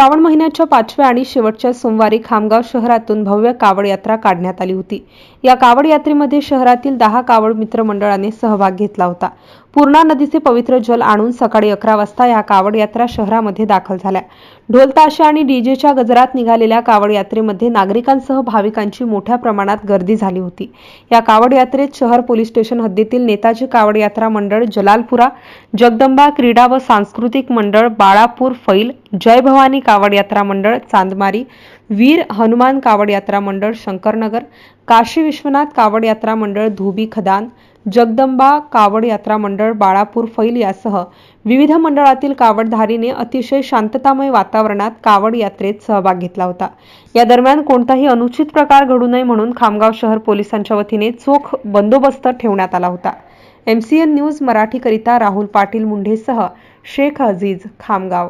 श्रावण महिन्याच्या पाचव्या आणि शेवटच्या सोमवारी खामगाव शहरातून भव्य कावड यात्रा काढण्यात आली होती. या कावड यात्रेमध्ये शहरातील दहा कावड मित्र मंडळाने सहभाग घेतला होता. पूर्णा नदीचे पवित्र जल आणून सकाळी अकरा वाजता या कावड यात्रा शहरामध्ये दाखल झाल्या. ढोलताशा आणि डीजेच्या गजरात निघालेल्या कावड यात्रेमध्ये नागरिकांसह भाविकांची मोठ्या प्रमाणात गर्दी झाली होती. या कावड यात्रेत शहर पोलीस स्टेशन हद्दीतील नेताजी कावड यात्रा मंडळ जलालपुरा जगदंबा क्रीडा व सांस्कृतिक मंडळ बाळापूर फैल जय भवानी कावड यात्रा मंडळ चांदमारी वीर हनुमान कावड यात्रा मंडळ शंकरनगर काशी विश्वनाथ कावड यात्रा मंडळ धोबी खदान जगदंबा कावड यात्रा मंडळ बाळापूर फैल यासह विविध मंडळातील कावडधारीने अतिशय शांततामय वातावरणात कावड यात्रेत सहभाग घेतला होता. या दरम्यान कोणताही अनुचित प्रकार घडू नये म्हणून खामगाव शहर पोलिसांच्या वतीने चोख बंदोबस्त ठेवण्यात आला होता. एमसीएन न्यूज मराठीकरिता राहुल पाटील मुंढेसह शेख अजीज खामगाव.